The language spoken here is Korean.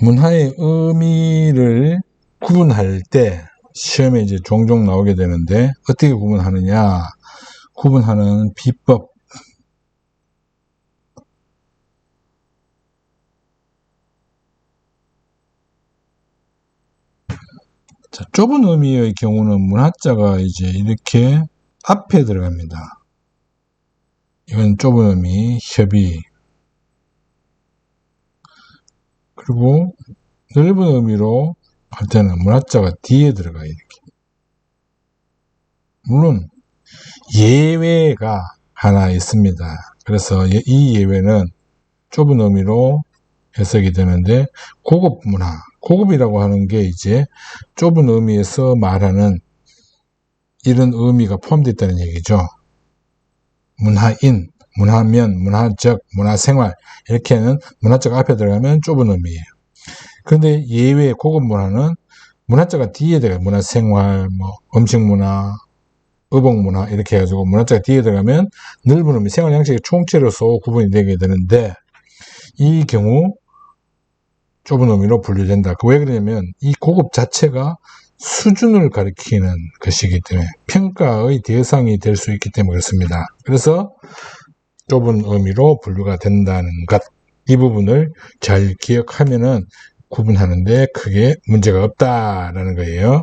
문화의 의미를 구분할 때 시험에 이제 종종 나오게 되는데 어떻게 구분하느냐? 구분하는 비법. 자, 좁은 의미의 경우는 문화자가 이제 이렇게 앞에 들어갑니다. 이건 좁은 의미, 협의. 그리고 넓은 의미로 할 때는 문화자가 뒤에 들어가요, 이렇게. 물론, 예외가 하나 있습니다. 그래서 예- 이 예외는 좁은 의미로 해석이 되는데, 고급 문화. 고급이라고 하는 게 이제 좁은 의미에서 말하는 이런 의미가 포함되어 있다는 얘기죠. 문화인, 문화면, 문화적, 문화생활 이렇게는 문화자가 앞에 들어가면 좁은 의미예요. 그런데 예외 고급 문화는 문화자가 뒤에 들어가요. 문화생활, 뭐 음식 문화, 의복 문화 이렇게 해가지고 문화자가 뒤에 들어가면 넓은 의미, 생활 양식의 총체로서 구분이 되게 되는데 이 경우 좁은 의미로 분류된다. 그 왜 그러냐면 이 고급 자체가 수준을 가리키는 것이기 때문에 평가의 대상이 될 수 있기 때문에 그렇습니다. 그래서 좁은 의미로 분류가 된다는 것. 이 부분을 잘 기억하면은 구분하는데 크게 문제가 없다라는 거예요.